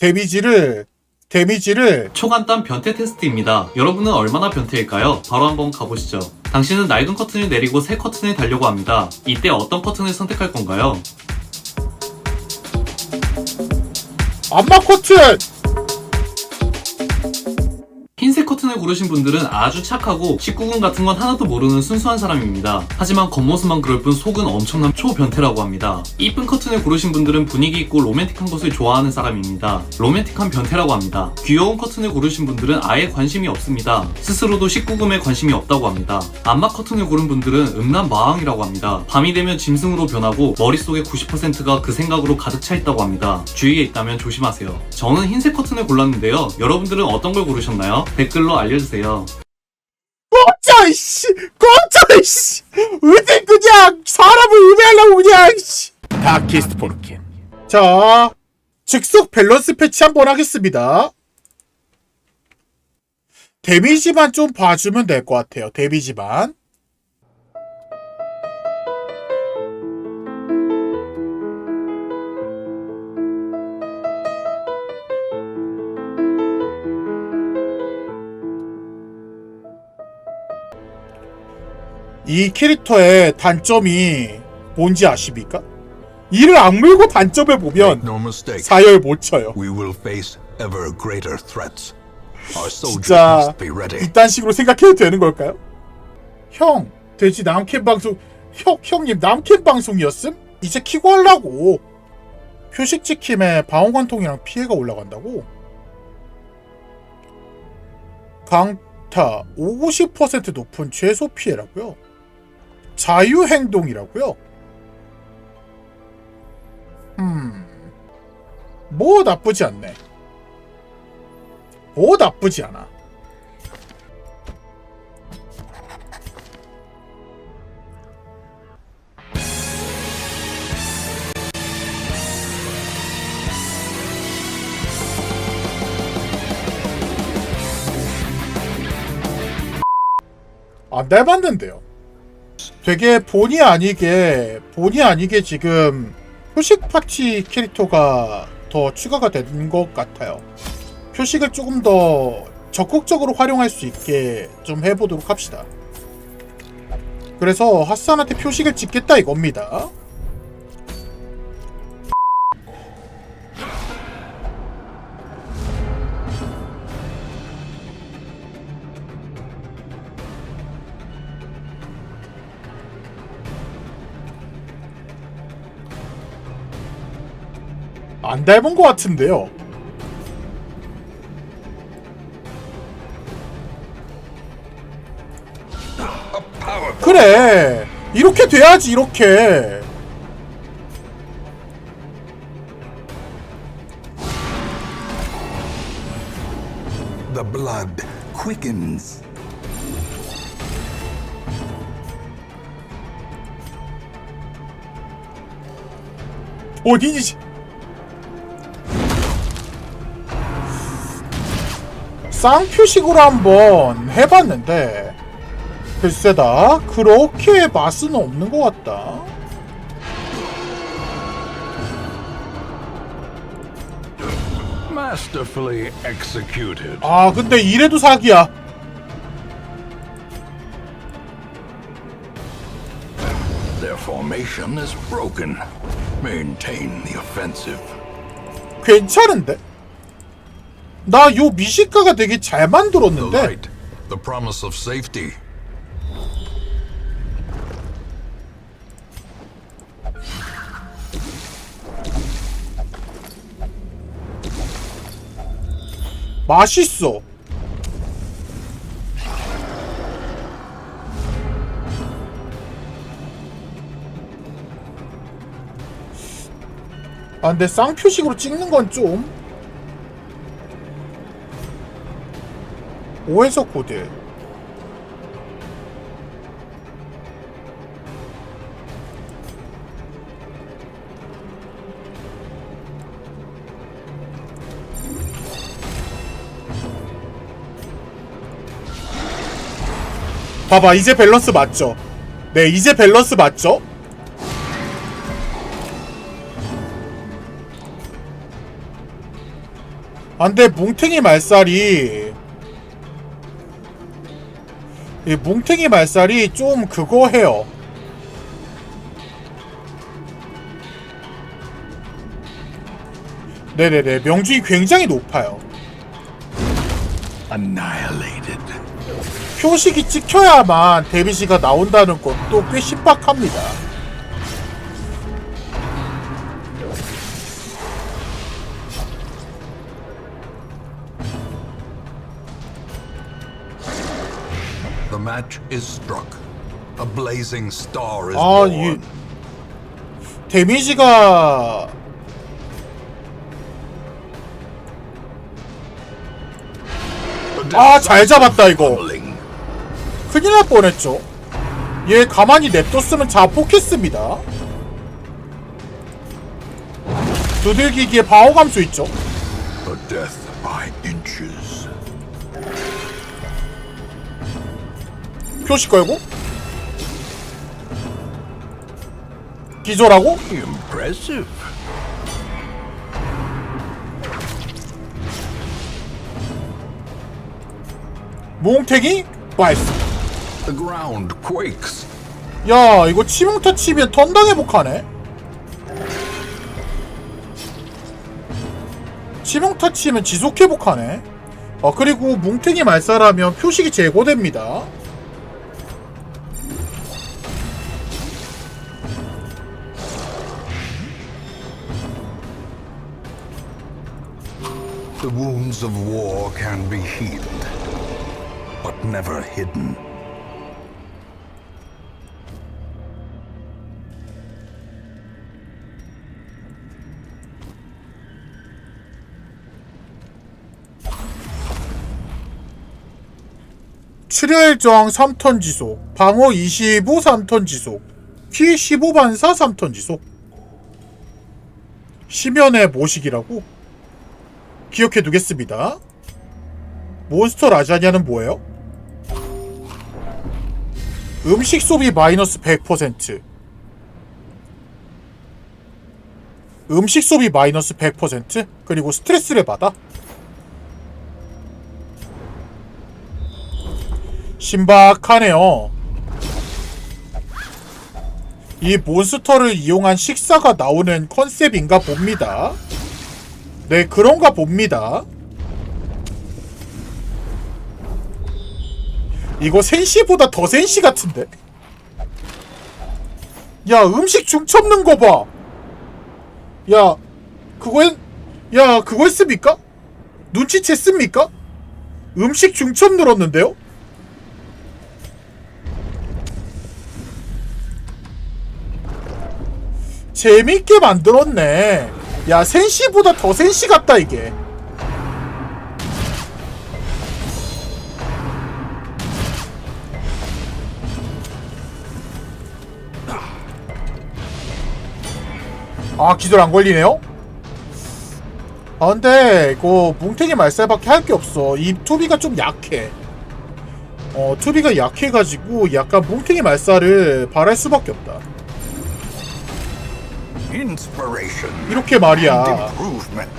데미지를 데미지를 초간단 변태 테스트입니다. 여러분은 얼마나 변태일까요? 바로 한번 가보시죠. 당신은 낡은 커튼을 내리고 새 커튼을 달려고 합니다. 이때 어떤 커튼을 선택할 건가요? 안마 커튼 커튼을 고르신 분들은 아주 착하고 19금 같은 건 하나도 모르는 순수한 사람입니다. 하지만 겉모습만 그럴 뿐 속은 엄청난 초변태라고 합니다. 이쁜 커튼을 고르신 분들은 분위기 있고 로맨틱한 것을 좋아하는 사람입니다. 로맨틱한 변태라고 합니다. 귀여운 커튼을 고르신 분들은 아예 관심이 없습니다. 스스로도 19금에 관심이 없다고 합니다. 안마 커튼을 고른 분들은 음란 마왕이라고 합니다. 밤이 되면 짐승으로 변하고 머릿속의 90%가 그 생각으로 가득 차 있다고 합니다. 주위에 있다면 조심하세요. 저는 흰색 커튼을 골랐는데요. 여러분들은 어떤 걸 고르셨나요? 댓글로 알려주세요. 꺼져 이씨! 꺼져 이씨! 어디 그냥 사람을 우매하려고 그냥 씨! 다키스트 포르킨 자 즉석 밸런스 패치 한번 하겠습니다. 데미지만 좀 봐주면 될 것 같아요 데미지만 이 캐릭터의 단점이 뭔지 아십니까? 이를 악물고 단점을 보면 사열 못 쳐요. 진짜. 이딴 식으로 생각해도 되는 걸까요? 형, 돼지 남캠 방송 형 형님 남캠 방송이었음? 이제 키고 하려고. 표식 찍힘에 방어관통이랑 피해가 올라간다고? 강타 50% 높은 최소 피해라고요? 자유행동이라고요? 음, 뭐 나쁘지 않네. 뭐 나쁘지 않아. 안 닮았는데요. 되게 본의 아니게 본의 아니게 지금 표식 파티 캐릭터가 더 추가가 된 것 같아요. 표식을 조금 더 적극적으로 활용할 수 있게 좀 해보도록 합시다. 그래서 핫산한테 표식을 찍겠다 이겁니다. 안 닮은 것 같은데요. 그래 이렇게 돼야지 이렇게 The blood quickens. 어디지 쌍표식으로 한번 해봤는데 글쎄다 그렇게 맛은 없는 것 같다 Masterfully executed. 아 근데 이래도 사기야 Their formation is broken. Maintain the offensive. 괜찮은데? 나 요 미식가가 되게 잘 The 만들었는데. Light, the promise of safety. 맛있어. 아 근데 쌍표식으로 찍는 건 좀 5에서 코드 봐봐 이제 밸런스 맞죠? 네 이제 밸런스 맞죠? 안돼 뭉탱이 말살이 이 뭉탱이 말살이 좀 그거 해요. 네네네 명중이 굉장히 높아요. 표식이 찍혀야만 데미지가 나온다는 것도 꽤 신박합니다. Match is struck. A blazing star is 아, 이 born. 데미지가 아, 잘 잡았다, 이거. Tumbling. 큰일 날 뻔했죠. 얘 가만히 냅뒀으면 자폭했습니다. 두들기기에 방어 감수 있죠. A death by inches. 표시 걸고 기절하고 Impressive. 몽탱이 발사. The ground quakes. 야 이거 치명타 치면 턴당 회복하네. 치명타 치면 지속 회복하네. 아 그리고 뭉탱이 말살하면 표식이 제거됩니다. The wounds of war can be healed, but never hidden. 출혈 저항 3턴 지속, 방어 25 3턴 지속, 피 15반사 3턴 지속. 심연의 모식이라고? 기억해 두겠습니다. 몬스터 라자냐는 뭐예요? 음식 소비 마이너스 100%. 음식 소비 마이너스 100%? 그리고 스트레스를 받아? 신박하네요. 이 몬스터를 이용한 식사가 나오는 컨셉인가 봅니다. 네, 그런가 봅니다. 이거 센시보다 더 센시 같은데? 야, 음식 중첩는 거 봐. 야, 그거, 했- 야, 그거 했습니까? 눈치챘습니까? 음식 중첩 늘었는데요? 재밌게 만들었네. 야, 센시보다 더 센시 같다, 이게. 아, 기절 안 걸리네요? 아, 근데, 이거, 뭉탱이 말살밖에 할 게 없어. 이 투비가 좀 약해. 어, 투비가 약해가지고, 약간 뭉탱이 말살을 바랄 수밖에 없다. Inspiration. 이렇게 말이야. Improvement.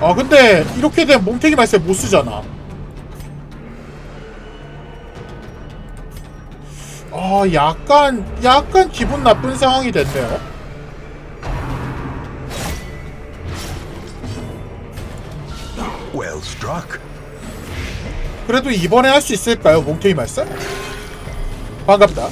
아 근데 이렇게 되면 몽탱이 말세 못 쓰잖아. 아 약간 약간 기분 나쁜 상황이 됐네요. Well struck. 그래도 이번에 할 수 있을까요, 몽탱이 말세? 반갑다.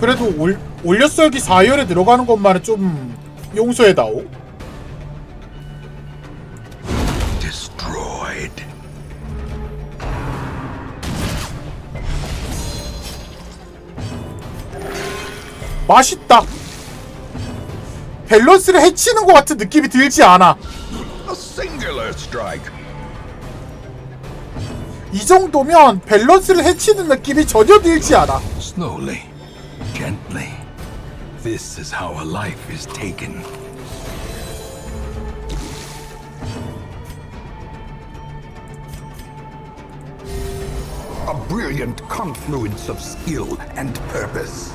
그래도 올, 올려썰기 4열에 들어가는 것만은 좀 용서해다오. 맛있다. 밸런스를 해치는 것 같은 느낌이 들지 않아. 이 정도면 밸런스를 해치는 느낌이 전혀 들지 않아. Slowly. This is how a life is taken. A brilliant confluence of skill and purpose.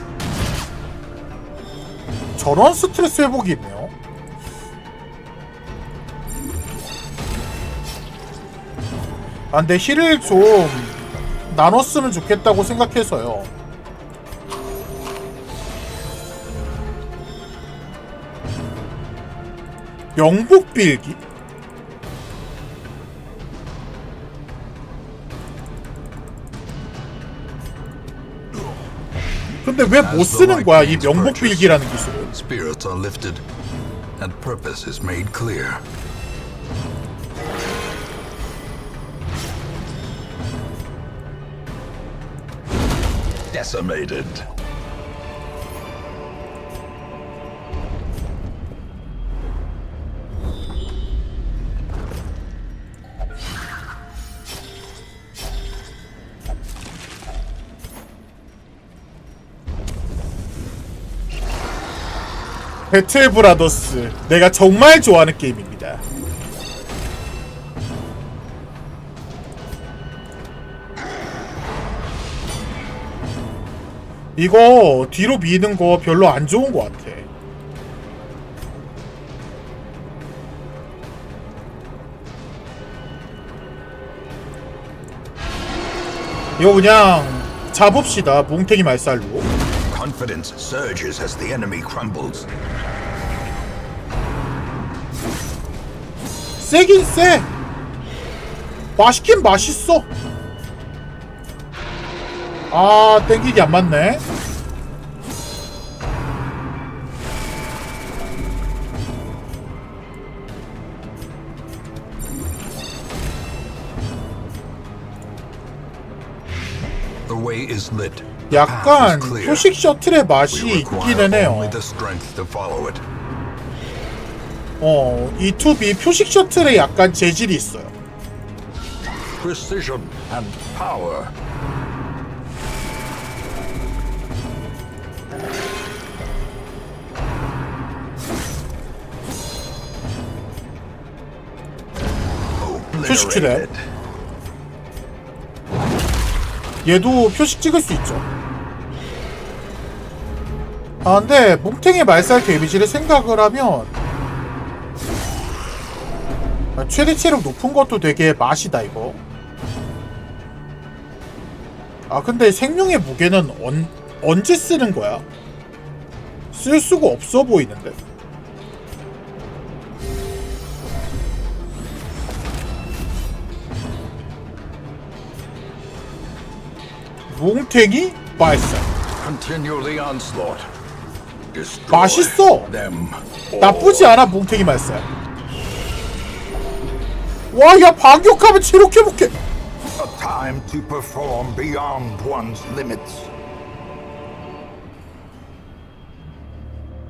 저런 스트레스 회복이 있네요. 아, 근데 힐을 좀 나눴으면 좋겠다고 생각해서요. 영국 빌기? 근데 왜 못 쓰는 거야 이 명복 빌기라는 기술을? Spirits are lifted, and purpose is made clear. Decimated. 배틀 브라더스 내가 정말 좋아하는 게임입니다. 이거 뒤로 미는 거 별로 안 좋은 것 같아. 이거 그냥 잡읍시다 뭉탱이 말살로. Confidence surges as the enemy crumbles. 세긴 세. 맛있긴 맛있어. 아, 땡기기 안 맞네. The way is lit. 약간. 표식 셔틀의 맛이 있기는 해요. 어, 이 2B 표식 셔틀에 약간 재질이 있어요. Precision and power. 표식. Obliterated. 얘도 표식 찍을 수 있죠. 아, 근데 뭉탱이 말살 데미지를 생각을 하면 아, 최대 체력 높은 것도 되게 맛이다 이거. 아 근데 생명의 무게는 언, 언제 쓰는 거야? 쓸 수가 없어 보이는데. 뭉탱이 발살. Continue the onslaught. 맛있어. 나쁘지 않아 뭉탱이 말살. 와, 야 반격하면 체력 회복해. A time to perform beyond one's limits.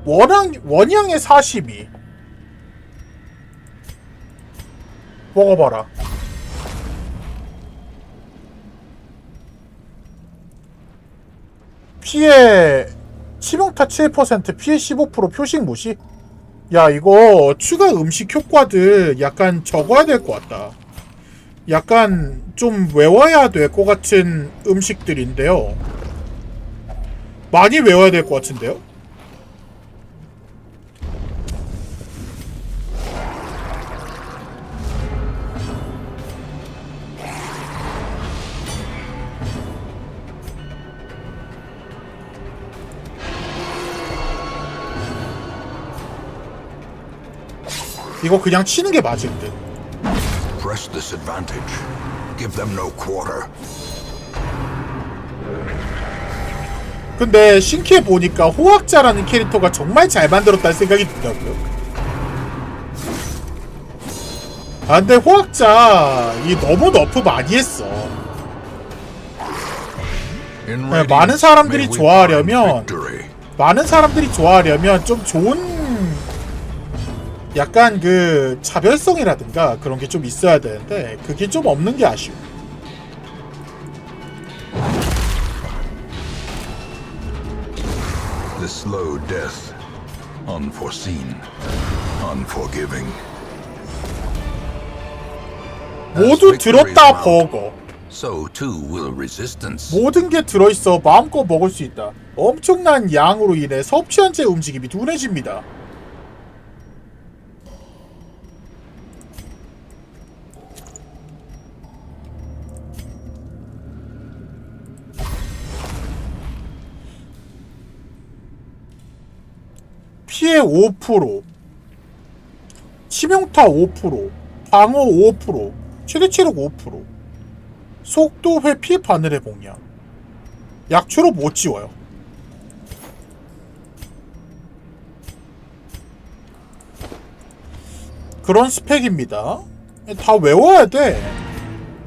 원양 원양의 42. 먹어봐라. 피해 치명타 7%, 피해 15%, 표식 무시. 야 이거 추가 음식 효과들 약간 적어야 될 것 같다. 약간 좀 외워야 될 것 같은 음식들인데요. 많이 외워야 될 것 같은데요. 이거 그냥 치는 게 맞을 듯. Press this advantage. Give them no quarter. 근데 신캐 보니까 호학자라는 캐릭터가 정말 잘 만들었다는 생각이 든다고요. 아 근데 호학자 이 너무 너프 많이 했어. 네, 많은 사람들이 좋아하려면. 많은 사람들이 좋아하려면 좀 좋은 약간 그 차별성이라든가 그런 게 좀 있어야 되는데 그게 좀 없는 게 아쉬워. The slow death. Unforeseen. Unforgiving. As 모두 들었다 버거. so too will resistance. 모든 게 들어있어 마음껏 먹을 수 있다. 엄청난 양으로 인해 섭취한제 움직임이 둔해집니다. 피해 5%, 치명타 5%, 방어 5%, 최대 체력 5%, 속도 회피 바늘의 공략. 약초로 못 지워요. 그런 스펙입니다. 다 외워야 돼.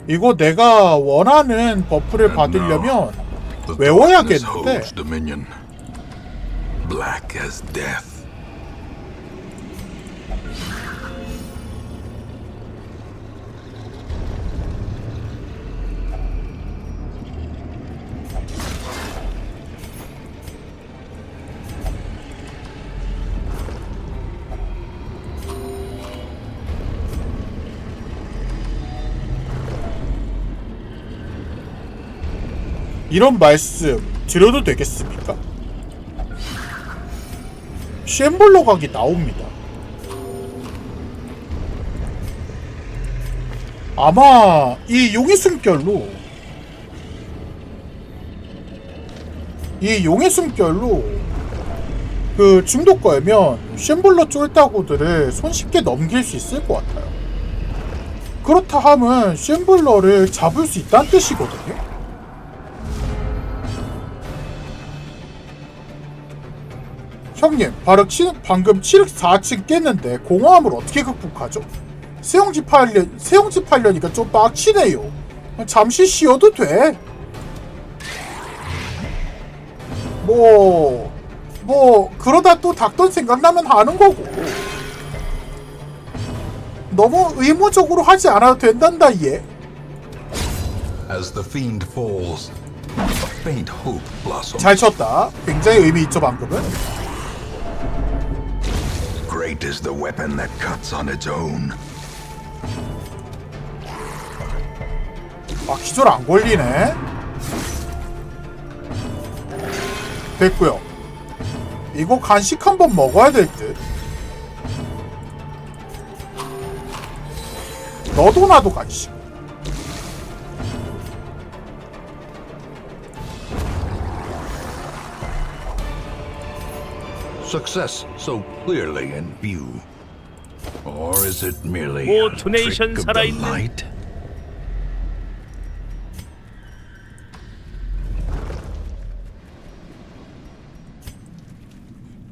이거 내가 원하는 버프를 받으려면 외워야겠는데. Black as death. 이런 말씀 드려도 되겠습니까? 쉔블러 각이 나옵니다. 아마 이 용의 숨결로 이 용의 숨결로 그 중독 걸면 쉔블러 쫄따구들을 손쉽게 넘길 수 있을 것 같아요. 그렇다 하면 쉔블러를 잡을 수 있다는 뜻이거든요. 형님, 바로 치, 방금 7흑 4층 깼는데 공허함을 어떻게 극복하죠? 세용지 팔려, 세용지 팔려니까 좀 빡치네요. 잠시 쉬어도 돼. 뭐, 뭐, 그러다 또 닥던 생각나면 하는 거고. 너무 의무적으로 하지 않아도 된단다, 얘. As the fiend falls, a faint hope blossoms. 잘 쳤다. 굉장히 의미 있죠, 방금은. Great is the weapon that cuts on its own. 아 기절 안 걸리네 됐고요 이거 간식 한번 먹어야 될듯 너도 나도 간식 Success so clearly in view. Or is it merely 오, a trick of the light?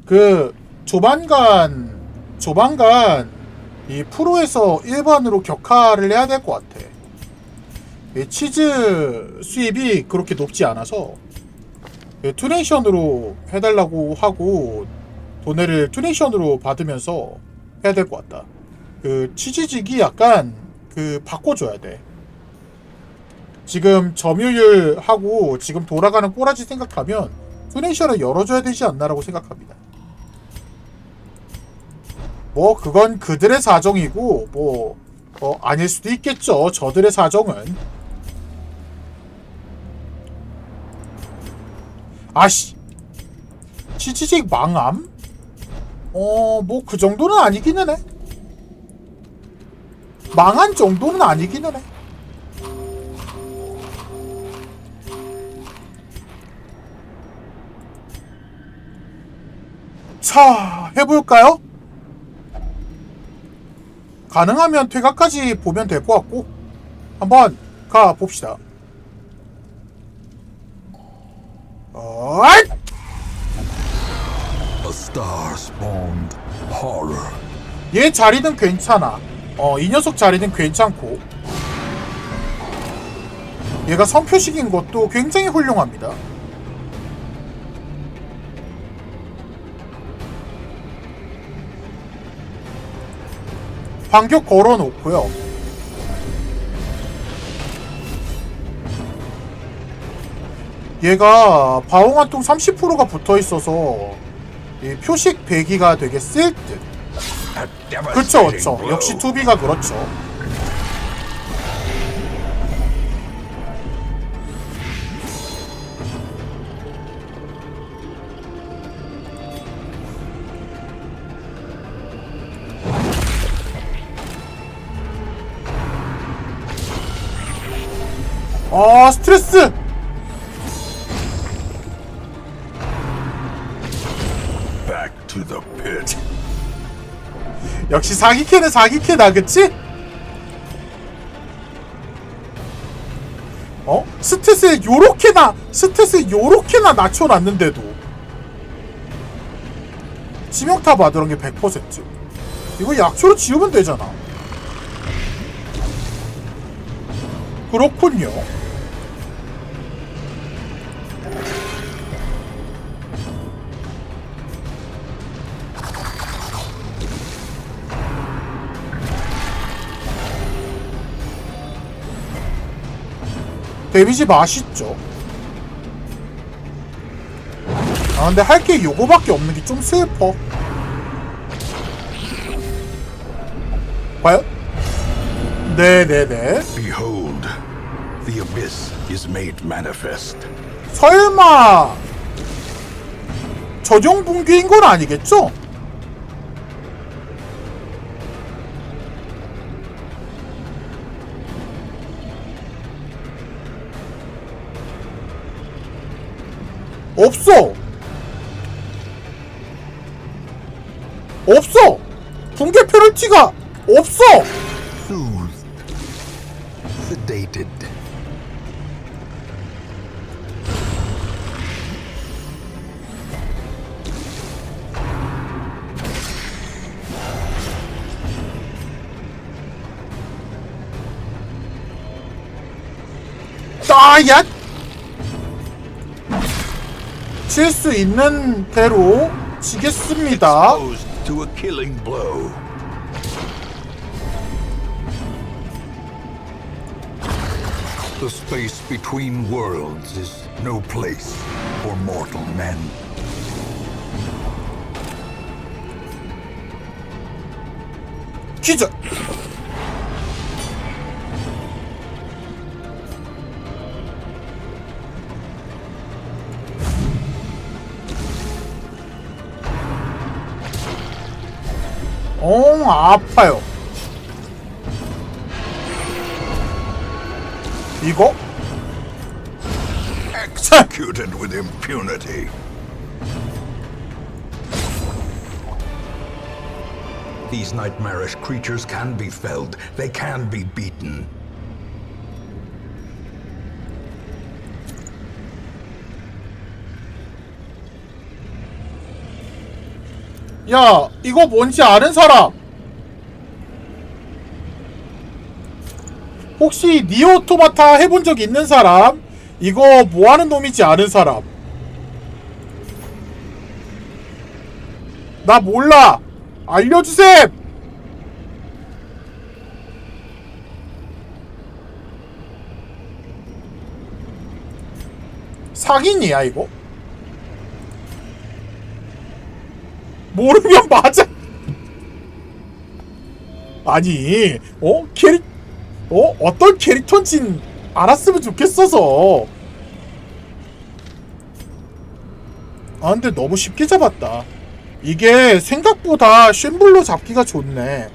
그 조만간 조만간 이 프로에서 일반으로 격화를 해야 될 것 같아 이 치즈 수입이 그렇게 높지 않아서 그 투네이션으로 해달라고 하고 돈을 투네이션으로 받으면서 해야 될 것 같다. 그 치즈직이 약간 그 바꿔줘야 돼. 지금 점유율하고 지금 돌아가는 꼬라지 생각하면 투네이션을 열어줘야 되지 않나라고 생각합니다. 뭐 그건 그들의 사정이고 뭐, 뭐 아닐 수도 있겠죠. 저들의 사정은. 아씨. 치치직 망함? 어, 뭐 그 정도는 아니기는 해. 망한 정도는 아니기는 해. 자, 해볼까요? 가능하면 퇴각까지 보면 될 것 같고 한번 가 봅시다. 어이! 얘 자리는 괜찮아. 어, 이 녀석 자리는 괜찮고. 얘가 선표식인 것도 굉장히 훌륭합니다. 반격 걸어 놓고요. 얘가 바홍한통 30%가 붙어 있어서 이 표식 배기가 되게 쓸 듯. A 그쵸, 그쵸. 역시 투비가 그렇죠. 역시 사기캐는 사기캐다 그치? 어? 스탯을 요렇게나 스탯을 요렇게나 낮춰놨는데도 치명타 받으런 게100% 이거 약초로 지우면 되잖아 그렇군요 데미지 맛있죠. 아 근데 할 게 요거밖에 없는 게 좀 슬퍼. 과연? 네네네. Behold, the abyss is made manifest. 설마 저종 붕괴인 건 아니겠죠? 없어. 없어. 붕괴 페널티가 없어. Sedated. 따야 칠 수 있는 대로 치겠습니다. Exposed to a killing blow. The space between worlds is no place for mortal men. 어 아파요. 이거? Executed with impunity. These nightmarish creatures can be felled. They can be beaten. 야, 이거 뭔지 아는 사람? 혹시 니오 오토마타 해본 적 있는 사람? 이거 뭐 하는 놈인지 아는 사람? 나 몰라! 알려주셈! 사기니야, 이거? 모르면 맞아. 아니, 어 캐릭, 어 어떤 캐릭터인진 알았으면 좋겠어서. 아 근데 너무 쉽게 잡았다. 이게 생각보다 쉔블로 잡기가 좋네.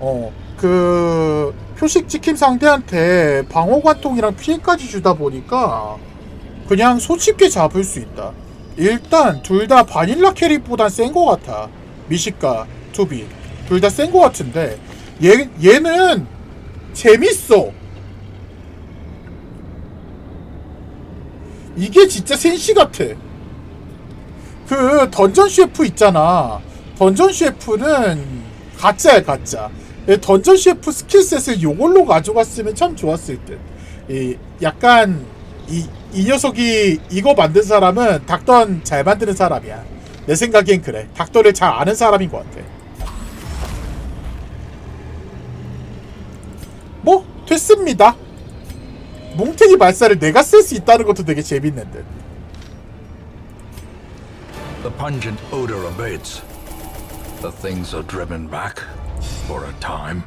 어, 그 표식 지킴 상대한테 방어 관통이랑 피해까지 주다 보니까 그냥 손쉽게 잡을 수 있다. 일단 둘 다 바닐라 캐릭보단 센 거 같아. 미식가 투비 둘 다 센 거 같은데 얘 얘는 재밌어. 이게 진짜 센시 같아. 그 던전 셰프 있잖아. 던전 셰프는 가짜야 가짜. 이 던전 셰프 스킬셋을 요걸로 가져갔으면 참 좋았을 듯. 이 약간 이, 이 녀석이 이거 만든 사람은 닥던 잘 만드는 사람이야. 내 생각엔 그래. 닥터를 잘 아는 사람인 것 같아. 뭐 됐습니다. 뭉탱이 발사를 내가 쓸 수 있다는 것도 되게 재밌는 듯. The pungent odor abates. The things are driven back for a time.